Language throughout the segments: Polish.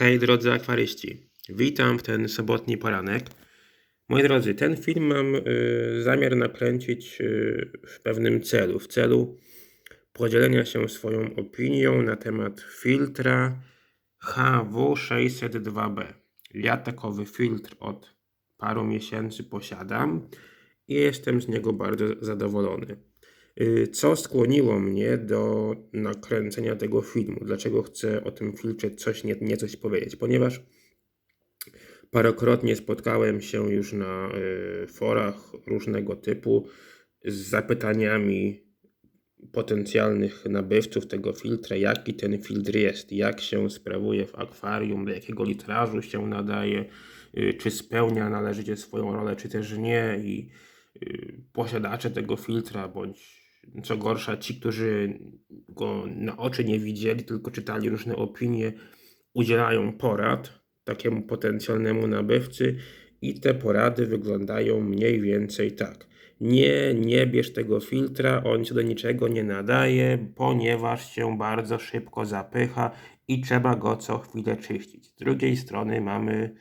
Hej drodzy akwaryści, witam w ten sobotni poranek. Moi drodzy, ten film mam y, zamiar nakręcić y, w pewnym celu, w celu podzielenia się swoją opinią na temat filtra HW602B. Ja takowy filtr od paru miesięcy posiadam i jestem z niego bardzo zadowolony. Y, Co skłoniło mnie do nakręcenia tego filmu? Dlaczego chcę o tym filtrze coś nie, nie coś powiedzieć? Ponieważ parokrotnie spotkałem się już na y, forach różnego typu z zapytaniami potencjalnych nabywców tego filtra, jaki ten filtr jest, jak się sprawuje w akwarium, do jakiego litrażu się nadaje, y, czy spełnia należycie swoją rolę, czy też nie. I posiadacze tego filtra, bądź co gorsza, ci, którzy go na oczy nie widzieli, tylko czytali różne opinie, udzielają porad takiemu potencjalnemu nabywcy i te porady wyglądają mniej więcej tak. Nie, nie bierz tego filtra, on się do niczego nie nadaje, ponieważ się bardzo szybko zapycha i trzeba go co chwilę czyścić. Z drugiej strony mamy y,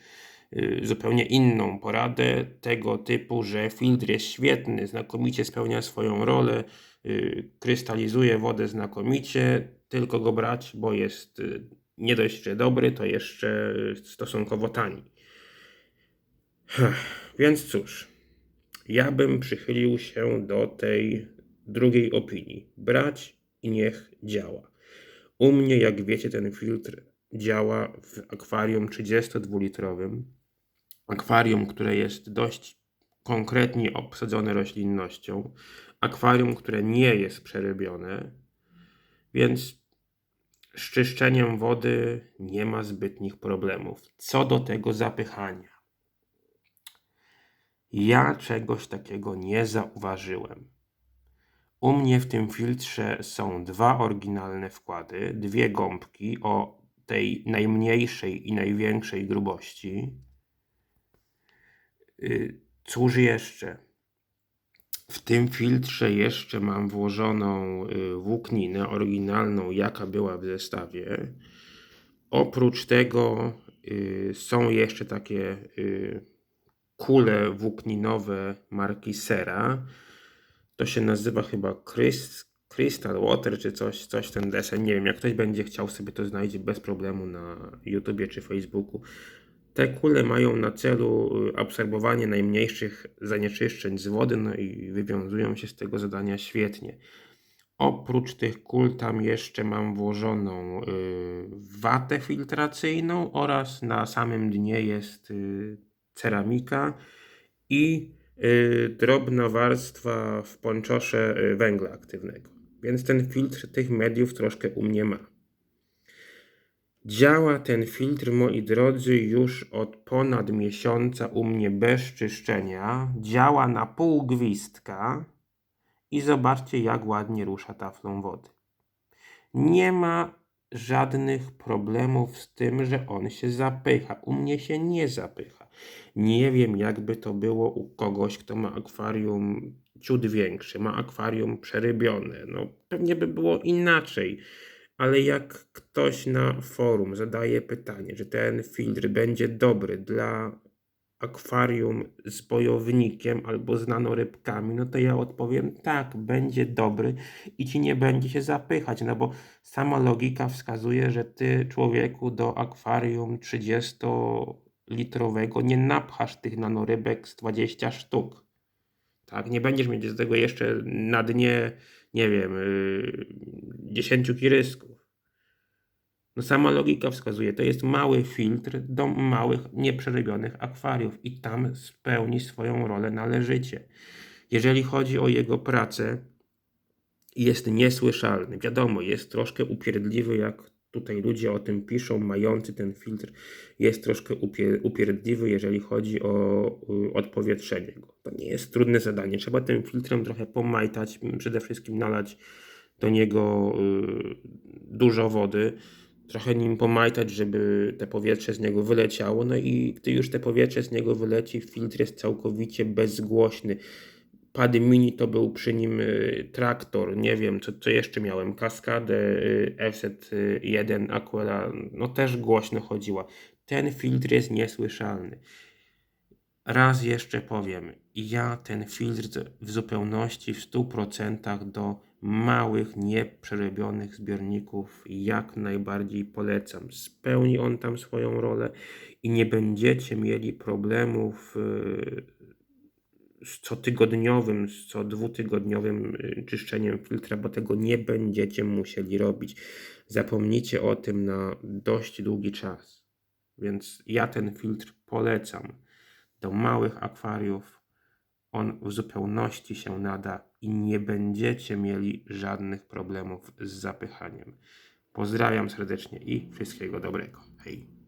zupełnie inną poradę tego typu, że filtr jest świetny, znakomicie spełnia swoją rolę, y, krystalizuje wodę znakomicie, tylko go brać, bo jest y, nie dość, że dobry, to jeszcze stosunkowo tani. Więc cóż, ja bym przychylił się do tej drugiej opinii. Brać i niech działa. U mnie, jak wiecie, ten filtr działa w akwarium 32-litrowym. Akwarium, które jest dość konkretnie obsadzone roślinnością. Akwarium, które nie jest przerobione. Więc z czyszczeniem wody nie ma zbytnich problemów. Co do tego zapychania. Ja czegoś takiego nie zauważyłem. U mnie w tym filtrze są dwa oryginalne wkłady, dwie gąbki o tej najmniejszej i największej grubości. Y, Cóż jeszcze? W tym filtrze jeszcze mam włożoną y, włókninę oryginalną, jaka była w zestawie. Oprócz tego y, są jeszcze takie kule włókninowe marki Sera. To się nazywa chyba Crys- Crystal Water czy coś, coś ten desen. Nie wiem, jak ktoś będzie chciał sobie to znajdzie bez problemu na YouTubie czy Facebooku. Te kule mają na celu y, absorbowanie najmniejszych zanieczyszczeń z wody, no i wywiązują się z tego zadania świetnie. Oprócz tych kul tam jeszcze mam włożoną y, watę filtracyjną oraz na samym dnie jest y, ceramika i drobna warstwa w ponczosze węgla aktywnego. Więc ten filtr tych mediów troszkę u mnie ma. Działa ten filtr, moi drodzy, już od ponad miesiąca u mnie bez czyszczenia. Działa na pół gwizdka i zobaczcie, jak ładnie rusza taflą wody. Nie ma żadnych problemów z tym, że on się zapycha. U mnie się nie zapycha. Nie wiem, jakby to było u kogoś, kto ma akwarium ciut większe, ma akwarium przerybione. No, pewnie by było inaczej. Ale jak ktoś na forum zadaje pytanie, czy ten filtr będzie dobry dla akwarium z bojownikiem albo z nanorybkami, no to ja odpowiem tak, będzie dobry i ci nie będzie się zapychać, no bo sama logika wskazuje, że ty człowieku do akwarium 30-litrowego nie napchasz tych nanorybek z 20 sztuk. Tak, nie będziesz mieć z tego jeszcze na dnie, nie wiem, yy, 10 kirysków. No sama logika wskazuje, to jest mały filtr do małych, nieprzerobionych akwariów i tam spełni swoją rolę należycie. Jeżeli chodzi o jego pracę, jest niesłyszalny. Wiadomo, jest troszkę upierdliwy, jak tutaj ludzie o tym piszą, mający ten filtr, jest troszkę upie- upierdliwy, jeżeli chodzi o y, odpowietrzenie go. To nie jest trudne zadanie. Trzeba tym filtrem trochę pomajtać, przede wszystkim nalać do niego y, dużo wody, trochę nim pomajtać, żeby te powietrze z niego wyleciało. No i gdy już te powietrze z niego wyleci, filtr jest całkowicie bezgłośny. Pady mini to był przy nim y, traktor, nie wiem co, co jeszcze miałem, kaskadę y, FZ1 Aquila, no też głośno chodziła. Ten filtr jest niesłyszalny. Raz jeszcze powiem, ja ten filtr w zupełności, w 100% do małych, nieprzerobionych zbiorników jak najbardziej polecam. Spełni on tam swoją rolę i nie będziecie mieli problemów yy, z cotygodniowym, z co dwutygodniowym yy, czyszczeniem filtra, bo tego nie będziecie musieli robić. Zapomnijcie o tym na dość długi czas. Więc ja ten filtr polecam do małych akwariów. On w zupełności się nada i nie będziecie mieli żadnych problemów z zapychaniem. Pozdrawiam serdecznie i wszystkiego dobrego. Hej.